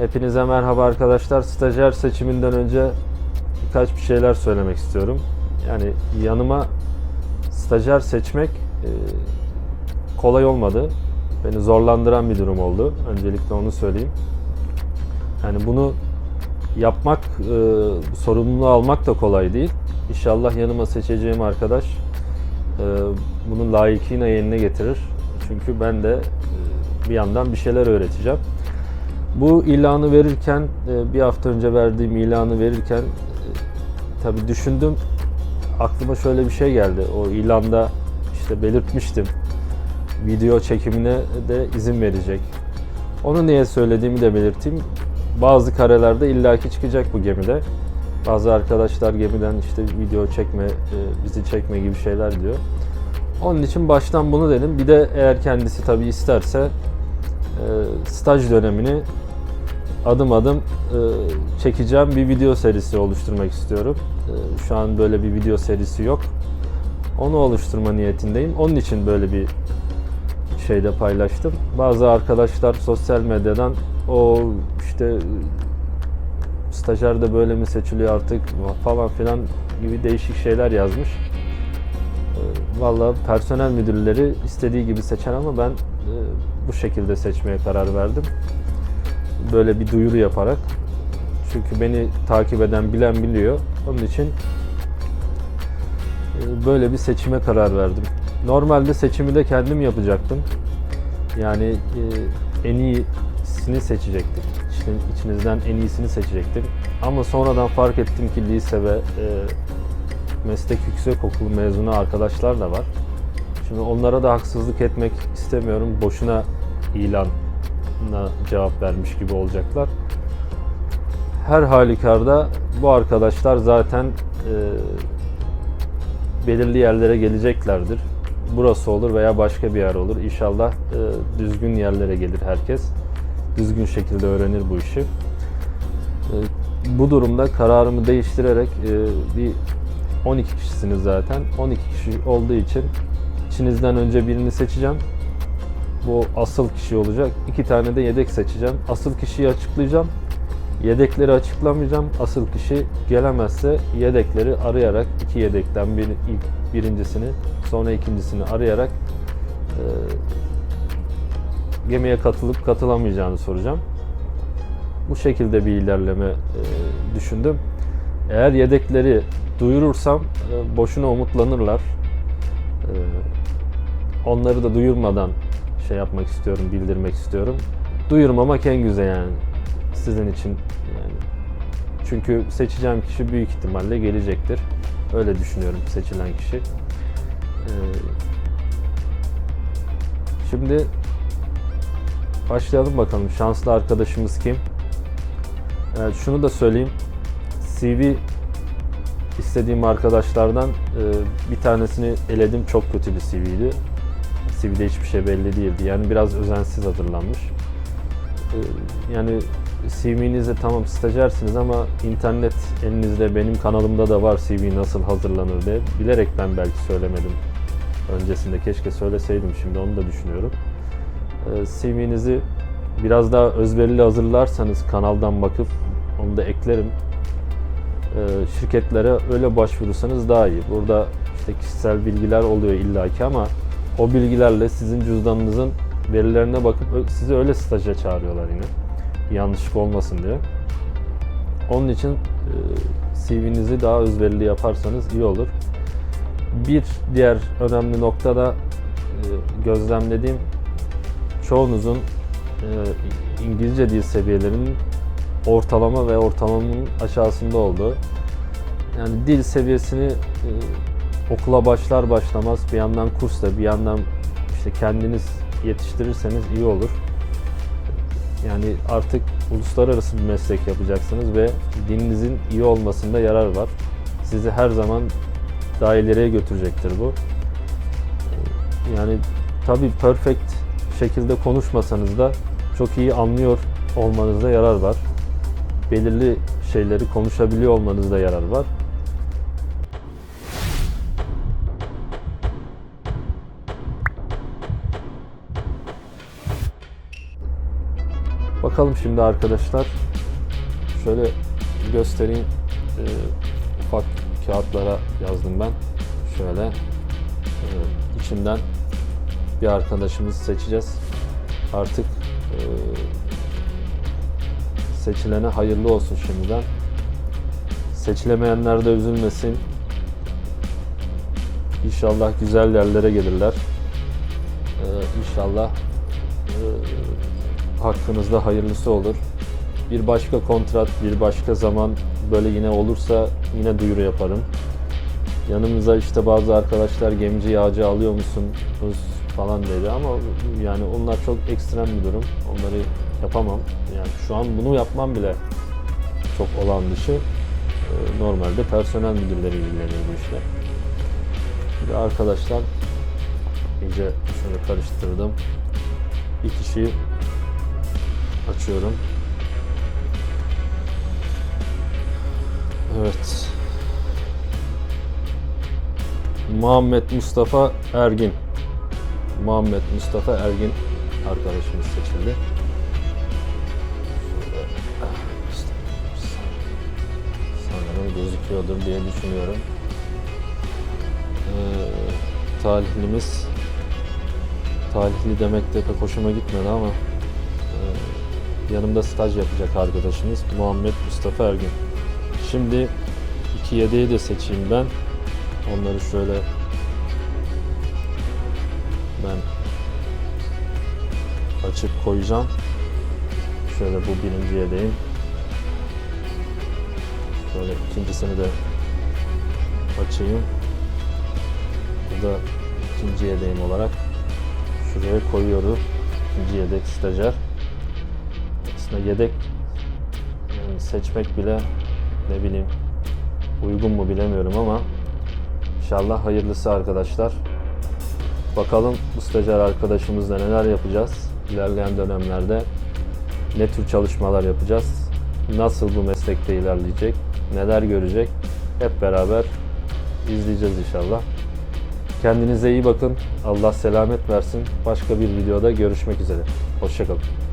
Hepinize merhaba arkadaşlar. Stajyer seçiminden önce birkaç bir şeyler söylemek istiyorum. Yani yanıma stajyer seçmek e, kolay olmadı. Beni zorlandıran bir durum oldu. Öncelikle onu söyleyeyim. Yani bunu yapmak, e, sorumluluğu almak da kolay değil. İnşallah yanıma seçeceğim arkadaş e, bunu layıkıyla yerine getirir. Çünkü ben de bir yandan bir şeyler öğreteceğim. Bu ilanı verirken, e, bir hafta önce verdiğim ilanı verirken e, tabii düşündüm. Aklıma şöyle bir şey geldi. O ilanda işte belirtmiştim. Video çekimine de izin verecek. Onu niye söylediğimi de belirteyim. Bazı karelerde illaki çıkacak bu gemide. Bazı arkadaşlar gemiden işte video çekme, e, bizi çekme gibi şeyler diyor. Onun için baştan bunu dedim. Bir de eğer kendisi tabii isterse staj dönemini adım adım e, çekeceğim bir video serisi oluşturmak istiyorum. E, Şu an böyle bir video serisi yok. Onu oluşturma niyetindeyim. Onun için böyle bir şeyde paylaştım. Bazı arkadaşlar sosyal medyadan o işte stajyer de böyle mi seçiliyor artık falan filan gibi değişik şeyler yazmış. Vallahi personel müdürleri istediği gibi seçer ama ben e, bu şekilde seçmeye karar verdim. Böyle bir duyuru yaparak. Çünkü beni takip eden bilen biliyor. Onun için e, böyle bir seçime karar verdim. Normalde seçimi de kendim yapacaktım. Yani e, en iyisini seçecektim. İçin- İçinizden en iyisini seçecektim. Ama sonradan fark ettim ki lise ve meslek yüksekokulu mezunu arkadaşlar da var. Şimdi onlara da haksızlık etmek istemiyorum. Boşuna ilanla cevap vermiş gibi olacaklar. Her halükarda bu arkadaşlar zaten e, belirli yerlere geleceklerdir. Burası olur veya başka bir yer olur. İnşallah e, düzgün yerlere gelir herkes. Düzgün şekilde öğrenir bu işi. E, bu durumda kararımı değiştirerek e, bir 12 kişisiniz zaten. 12 kişi olduğu için içinizden önce birini seçeceğim. Bu asıl kişi olacak. İki tane de yedek seçeceğim. Asıl kişiyi açıklayacağım. Yedekleri açıklamayacağım. Asıl kişi gelemezse yedekleri arayarak iki yedekten bir, ilk birincisini sonra ikincisini arayarak e, gemiye katılıp katılamayacağını soracağım. Bu şekilde bir ilerleme e, düşündüm. Eğer yedekleri duyurursam e, boşuna umutlanırlar. E, onları da duyurmadan şey yapmak istiyorum, bildirmek istiyorum. Duyurmamak en güzel yani sizin için yani. Çünkü seçeceğim kişi büyük ihtimalle gelecektir. Öyle düşünüyorum seçilen kişi. Ee, şimdi başlayalım bakalım. Şanslı arkadaşımız kim? Evet, şunu da söyleyeyim. CV istediğim arkadaşlardan e, bir tanesini eledim. Çok kötü bir CV'ydi. CV'de hiçbir şey belli değildi. Yani biraz özensiz hazırlanmış. E, yani CV'nizde tamam stajyersiniz ama internet elinizde benim kanalımda da var CV nasıl hazırlanır diye. Bilerek ben belki söylemedim öncesinde. Keşke söyleseydim şimdi onu da düşünüyorum. E, CV'nizi biraz daha özverili hazırlarsanız kanaldan bakıp onu da eklerim. E, şirketlere öyle başvurursanız daha iyi. Burada işte kişisel bilgiler oluyor illaki ama o bilgilerle sizin cüzdanınızın verilerine bakıp sizi öyle staja çağırıyorlar yine. Yanlışlık olmasın diye. Onun için e, CV'nizi daha özverili yaparsanız iyi olur. Bir diğer önemli nokta da e, gözlemlediğim çoğunuzun İngilizce dil seviyelerinin ortalama ve ortalamanın aşağısında olduğu. Yani dil seviyesini e, okula başlar başlamaz bir yandan kursla bir yandan işte kendiniz yetiştirirseniz iyi olur. Yani artık uluslararası bir meslek yapacaksınız ve dilinizin iyi olmasında yarar var. Sizi her zaman daha ileriye götürecektir bu. Yani tabii perfect şekilde konuşmasanız da çok iyi anlıyor olmanızda yarar var. Belirli şeyleri konuşabiliyor olmanızda yarar var. Bakalım şimdi arkadaşlar. Şöyle göstereyim. Ee, ufak kağıtlara yazdım ben. Şöyle e, içinden bir arkadaşımızı seçeceğiz. Artık e, seçilene hayırlı olsun şimdiden. Seçilemeyenler de üzülmesin. İnşallah güzel yerlere gelirler. Ee, inşallah e, hakkınızda hayırlısı olur. Bir başka kontrat, bir başka zaman böyle yine olursa yine duyuru yaparım. Yanımıza işte bazı arkadaşlar gemici yağcı alıyor musunuz falan dedi ama yani onlar çok ekstrem bir durum. Onları yapamam. Yani şu an bunu yapmam bile çok olan dışı. Ee, Normalde personel müdürleri ilgileniyor bu işle. Şimdi arkadaşlar iyice şöyle karıştırdım. Bir kişiyi açıyorum. Evet. Muhammed Mustafa Ergin. Muhammed Mustafa Ergin arkadaşımız seçildi. Gözüküyordur diye düşünüyorum. Ee, talihlimiz talihli demek de pek hoşuma gitmedi ama e, yanımda staj yapacak arkadaşımız Muhammed Mustafa Ergin. Şimdi 2 yedeği de seçeyim ben. Onları şöyle ben açıp koyacağım. Şöyle bu birinci yedeğim. Şöyle ikincisini de açayım. Bu da ikinci yedeğim olarak şuraya koyuyoruz. İkinci yedek stajyer. Aslında yedek yani seçmek bile ne bileyim uygun mu bilemiyorum ama inşallah hayırlısı arkadaşlar. Bakalım bu stajyer arkadaşımızla neler yapacağız. İlerleyen dönemlerde ne tür çalışmalar yapacağız. Nasıl bu meslekte ilerleyecek. Neler görecek. Hep beraber izleyeceğiz inşallah. Kendinize iyi bakın. Allah selamet versin. Başka bir videoda görüşmek üzere. Hoşçakalın.